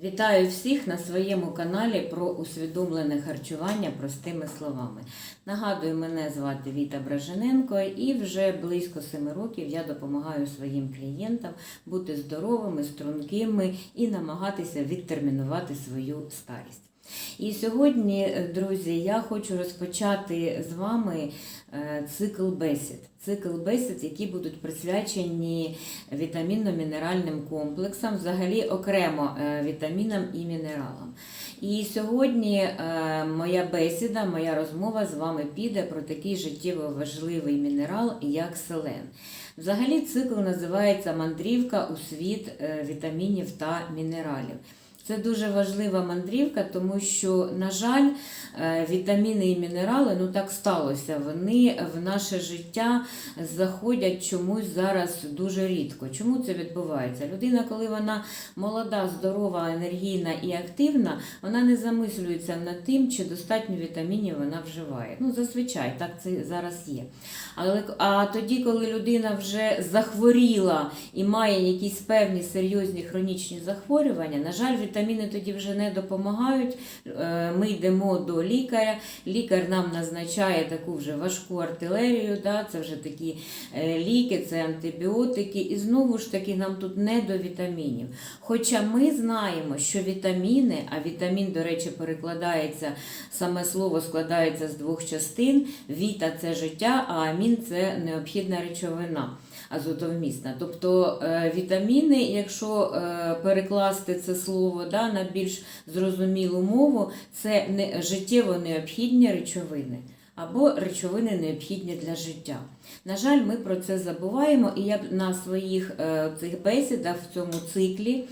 Вітаю всіх на своєму каналі про усвідомлене харчування простими словами. Нагадую, мене звати Віта Бражененко, і вже близько семи років я допомагаю своїм клієнтам бути здоровими, стрункими і намагатися відтермінувати свою старість. І сьогодні, е, друзі, я хочу розпочати з вами е, цикл бесід. Цикл бесід, які будуть присвячені вітамінно-мінеральним комплексам, взагалі окремо е, вітамінам і мінералам. І сьогодні моя бесіда, моя розмова з вами піде про такий життєво важливий мінерал, як селен. Взагалі цикл називається мандрівка у світ вітамінів та мінералів. Це дуже важлива мандрівка, тому що, на жаль, е, вітаміни і мінерали, ну так сталося, вони в наше життя заходять чомусь зараз дуже рідко. Чому це відбувається? Людина, коли вона молода, здорова, енергійна і активна, вона не замислюється над тим, чи достатньо вітамінів вона вживає. Ну, зазвичай так це зараз є. Але а тоді, коли людина вже захворіла і має якісь певні серйозні хронічні захворювання, на жаль, тоді вже не допомагають. Е, Ми йдемо до лікаря. Лікар нам назначає таку вже важку артилерію. Да? Це вже такі е, ліки, це антибіотики. І знову ж таки нам тут не до вітамінів. Хоча ми знаємо, що вітаміни, а вітамін, до речі, перекладається, саме слово складається з двох частин. Віта це життя, а амін це необхідна речовина азотовмісна. Тобто е, вітаміни, якщо е, перекласти це слово да, на більш зрозумілу мову, це не життєво необхідні речовини. Або речовини необхідні для життя. На жаль, ми про це забуваємо, і я б на своїх е, цих бесідах в цьому циклі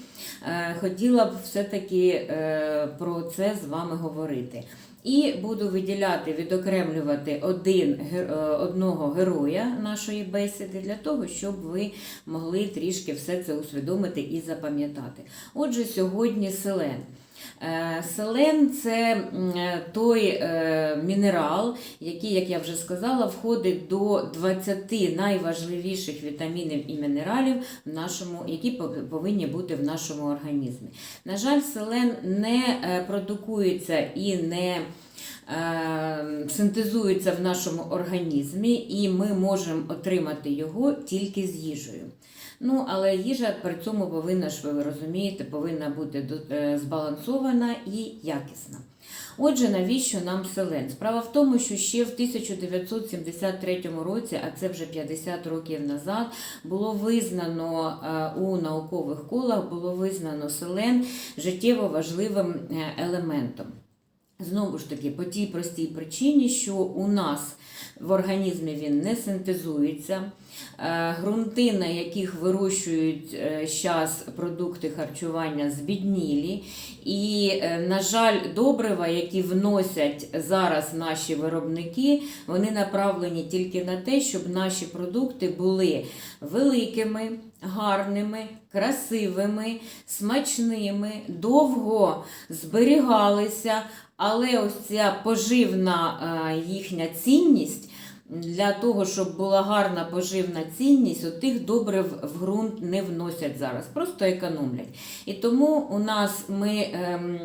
е, хотіла б все-таки е, про це з вами говорити. І буду виділяти, відокремлювати один, одного героя нашої бесіди для того, щоб ви могли трішки все це усвідомити і запам'ятати. Отже, сьогодні селен. Е, Селен це е, той е, мінерал, який, як я вже сказала, входить до 20 найважливіших вітамінів і мінералів, в нашому, які повинні бути в нашому організмі. На жаль, селен не продукується і не синтезується в нашому організмі, і ми можемо отримати його тільки з їжею. Ну, але їжа при цьому повинна ж ви розумієте, повинна бути е, збалансована і якісна. Отже, навіщо нам селен? Справа в тому, що ще в 1973 році, а це вже 50 років назад, було визнано е, у наукових колах було визнано селен життєво важливим е, елементом. Знову ж таки, по тій простій причині, що у нас в організмі він не синтезується. Е, Грунти, на яких вирощують зараз продукти харчування, збіднілі. І, е, на жаль, добрива, які вносять зараз наші виробники, вони направлені тільки на те, щоб наші продукти були великими, гарними, красивими, смачними, довго зберігалися. Але ось ця поживна е, їхня цінність для того, щоб була гарна поживна цінність, от тих добрив в ґрунт не вносять зараз, просто економлять. І тому у нас ми, ем,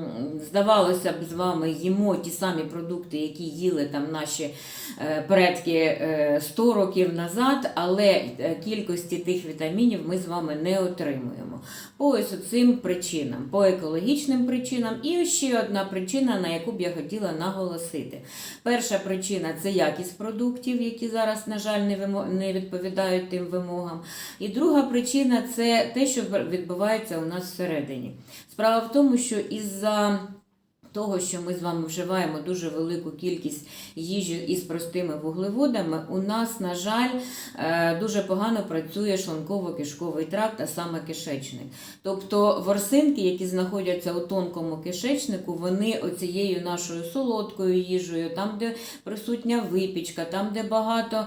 здавалося б, з вами їмо ті самі продукти, які їли там наші е, предки е, 100 років назад, але е, кількості тих вітамінів ми з вами не отримуємо. По ось цим причинам, по екологічним причинам. І ще одна причина, на яку б я хотіла наголосити. Перша причина це якість продуктів, які зараз, на жаль, не відповідають тим вимогам. І друга причина це те, що відбувається у нас всередині. Справа в тому, що із-за того, що ми з вами вживаємо дуже велику кількість їжі із простими вуглеводами, у нас, на жаль, е, дуже погано працює шлунково-кишковий тракт, а саме кишечник. Тобто ворсинки, які знаходяться у тонкому кишечнику, вони оцією нашою солодкою їжею, там, де присутня випічка, там, де багато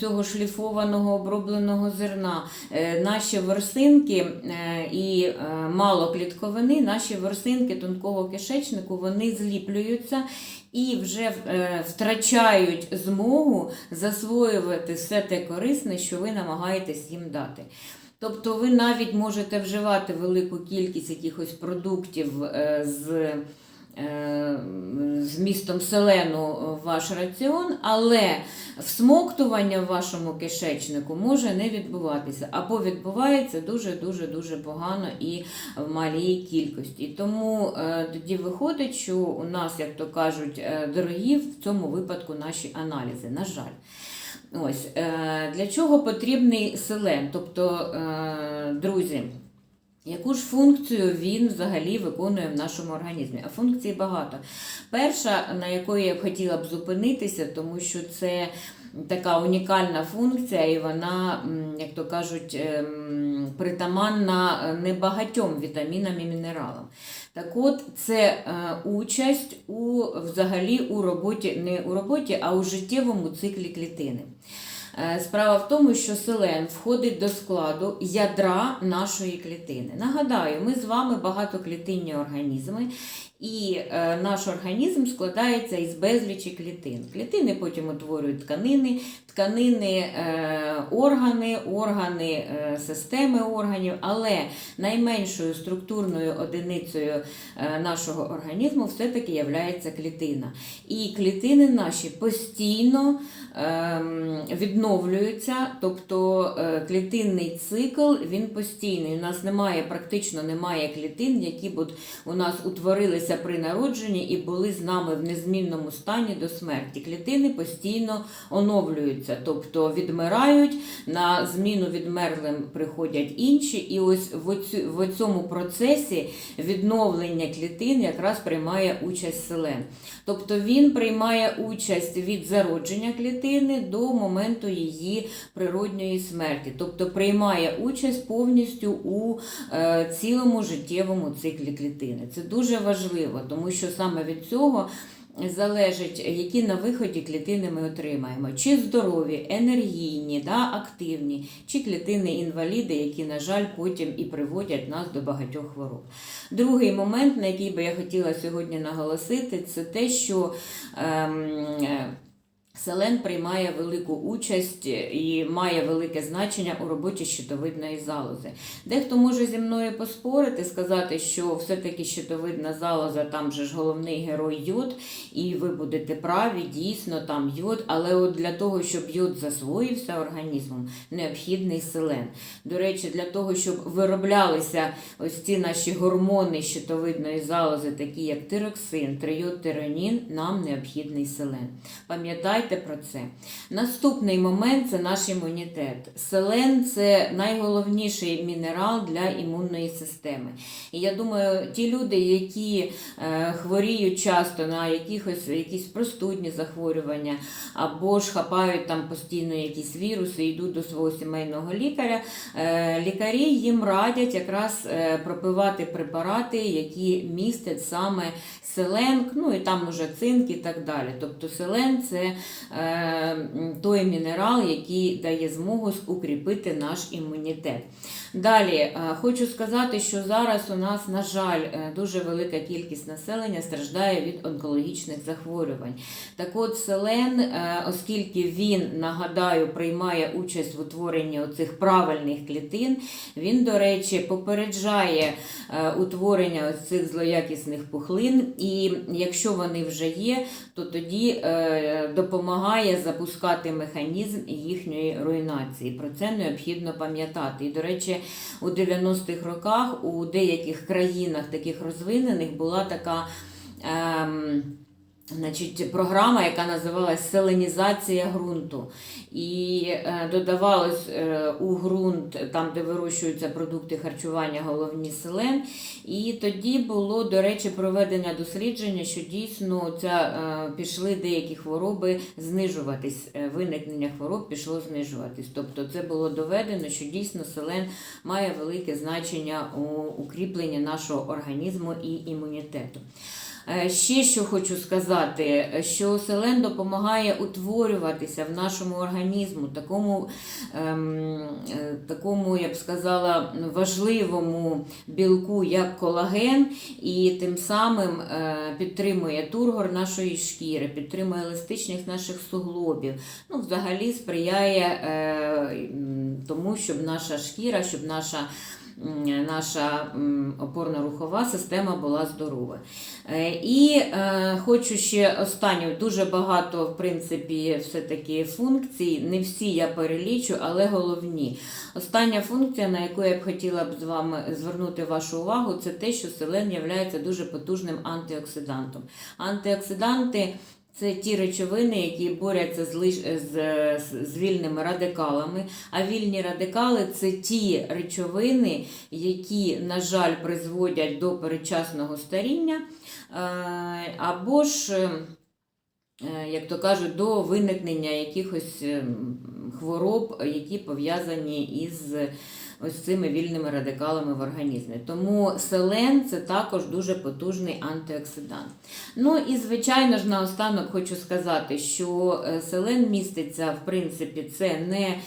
цього шліфованого обробленого зерна, е, наші ворсинки е, і мало клітковини, наші ворсинки тонкого кишечнику, вони зліплюються і вже е, втрачають змогу засвоювати все те корисне, що ви намагаєтесь їм дати. Тобто ви навіть можете вживати велику кількість якихось продуктів е, з е, з містом селену в ваш раціон, але всмоктування в вашому кишечнику може не відбуватися, або відбувається дуже-дуже дуже погано і в малій кількості. Тому е, тоді виходить, що у нас, як то кажуть, е, дорогі в цьому випадку наші аналізи, на жаль. Ось для чого потрібний селен? Тобто, друзі, яку ж функцію він взагалі виконує в нашому організмі? А функцій багато. Перша, на якої я б хотіла б зупинитися, тому що це така унікальна функція, і вона, як то кажуть, ем, притаманна небагатьом вітамінам і мінералам. Так от, це е, участь у взагалі у роботі, не у роботі, а у життєвому циклі клітини. Е, Справа в тому, що селен входить до складу ядра нашої клітини. Нагадаю, ми з вами багатоклітинні організми, і е, наш організм складається із безлічі клітин. Клітини потім утворюють тканини, тканини е, органи, органи е, системи органів, але найменшою структурною одиницею нашого організму все-таки є клітина. І клітини наші постійно ем, відновлюються, тобто клітинний цикл він постійний. У нас немає, практично немає клітин, які б у нас утворилися при народженні і були з нами в незмінному стані до смерті. Клітини постійно оновлюються, тобто відмирають, на зміну відмерлим приходять інші, і ось в цьому процесі відновлення клітин якраз приймає участь селен. Тобто він приймає участь від зародження клітини до моменту її природньої смерті, тобто приймає участь повністю у е, цілому життєвому циклі клітини. Це дуже важливо, тому що саме від цього. Залежить, які на виході клітини ми отримаємо, чи здорові, енергійні, да, активні, чи клітини інваліди, які, на жаль, потім і приводять нас до багатьох хвороб. Другий момент, на який би я хотіла сьогодні наголосити, це те, що ем, е, Селен приймає велику участь і має велике значення у роботі щитовидної залози. Дехто може зі мною поспорити, сказати, що все-таки щитовидна залоза, там же ж головний герой йод, і ви будете праві, дійсно там йод, але от для того, щоб йод засвоївся організмом, необхідний селен. До речі, для того, щоб вироблялися ось ці наші гормони щитовидної залози, такі як тироксин, триод, тиронін, нам необхідний селен. Пам'ятайте про це. Наступний момент це наш імунітет. Селен це найголовніший мінерал для імунної системи. І я думаю, ті люди, які е, хворіють часто на якихось якісь простудні захворювання, або ж хапають там постійно якісь віруси, йдуть до свого сімейного лікаря, е, лікарі їм радять якраз е, пропивати препарати, які містять саме селен, ну і там уже цинк і так далі. Тобто селен це той мінерал, який дає змогу укріпити наш імунітет. Далі е, хочу сказати, що зараз у нас, на жаль, е, дуже велика кількість населення страждає від онкологічних захворювань. Так от селен, е, оскільки він, нагадаю, приймає участь в утворенні оцих правильних клітин, він, до речі, попереджає утворення цих злоякісних пухлин, і якщо вони вже є, то тоді допомагає запускати механізм їхньої руйнації. Про це необхідно пам'ятати. І, до речі, у 90-х роках у деяких країнах таких розвинених була така. Ем, Значить, програма, яка називалась Селенізація ґрунту. І е, додавалось е, у ґрунт, там, де вирощуються продукти харчування, головні селен. І тоді було, до речі, проведення дослідження, що дійсно ця, е, пішли деякі хвороби знижуватись, виникнення хвороб пішло знижуватись. Тобто це було доведено, що дійсно селен має велике значення у укріпленні нашого організму і імунітету. Е, Ще що хочу сказати, що селен допомагає утворюватися в нашому організму, такому, ем, е, такому, я б сказала, важливому білку, як колаген і тим самим е, підтримує тургор нашої шкіри, підтримує еластичність наших суглобів. Ну, взагалі сприяє тому, щоб наша шкіра, щоб наша. Наша опорно-рухова система була здорова. Е, І е, хочу ще останню, дуже багато, в принципі, все-таки функцій. Не всі я перелічу, але головні. Остання функція, на яку я б хотіла б з вами звернути вашу увагу, це те, що селен є дуже потужним антиоксидантом. Антиоксиданти це ті речовини, які борються з, лиш... з, з, вільними радикалами. А вільні радикали це ті речовини, які, на жаль, призводять до передчасного старіння, е, або ж. е, Як то кажуть, до виникнення якихось ем, хвороб, які пов'язані із ось цими вільними радикалами в організмі. Тому селен це також дуже потужний антиоксидант. Ну і звичайно ж наостанок хочу сказати, що е, селен міститься, в принципі, це не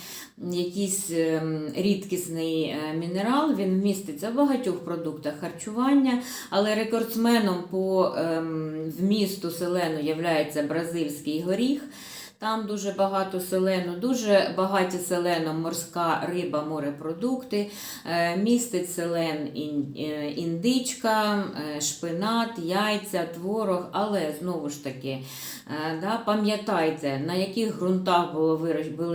якийсь ем, рідкісний е, мінерал, він міститься в багатьох продуктах харчування, але рекордсменом по ем, вмісту селену є бразильський горіх. Там дуже багато селену, дуже багаті селеном морська риба, морепродукти, е, містить селен е, індичка, е, шпинат, яйця, творог, але знову ж таки, да, пам'ятайте, на яких ґрунтах були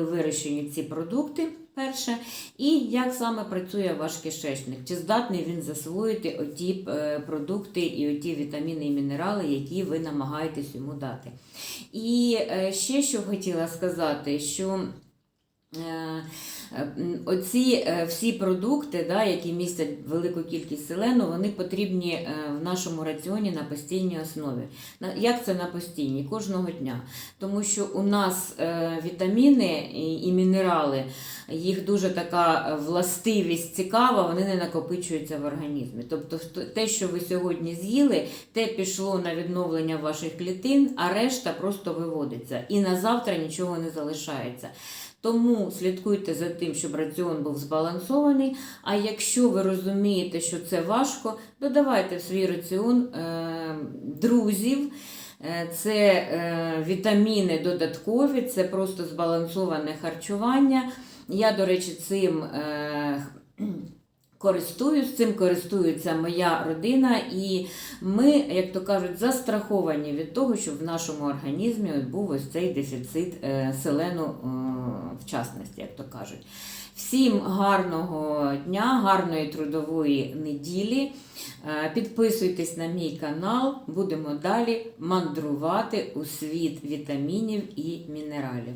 вирощені ці продукти. Перше, і як саме працює ваш кишечник, чи здатний він засвоїти оті е, продукти і оті вітаміни і мінерали, які ви намагаєтесь йому дати. І е, ще що хотіла сказати, що оці е, всі продукти, да, які містять велику кількість селену, вони потрібні е, в нашому раціоні на постійній основі. Як це на постійній? Кожного дня. Тому що у нас е, вітаміни і, мінерали, їх дуже така е, властивість цікава, вони не накопичуються в організмі. Тобто те, що ви сьогодні з'їли, те пішло на відновлення ваших клітин, а решта просто виводиться. І на завтра нічого не залишається. Тому слідкуйте за тим, щоб раціон був збалансований. А якщо ви розумієте, що це важко, додавайте в свій раціон е, друзів. Е, Це е, вітаміни додаткові, це просто збалансоване харчування. Я, до речі, цим користуюсь, цим користується моя родина, і ми, як то кажуть, застраховані від того, щоб в нашому організмі був ось цей дефіцит е, селену е, в як то кажуть. Всім гарного дня, гарної трудової неділі. Е, Підписуйтесь на мій канал, будемо далі мандрувати у світ вітамінів і мінералів.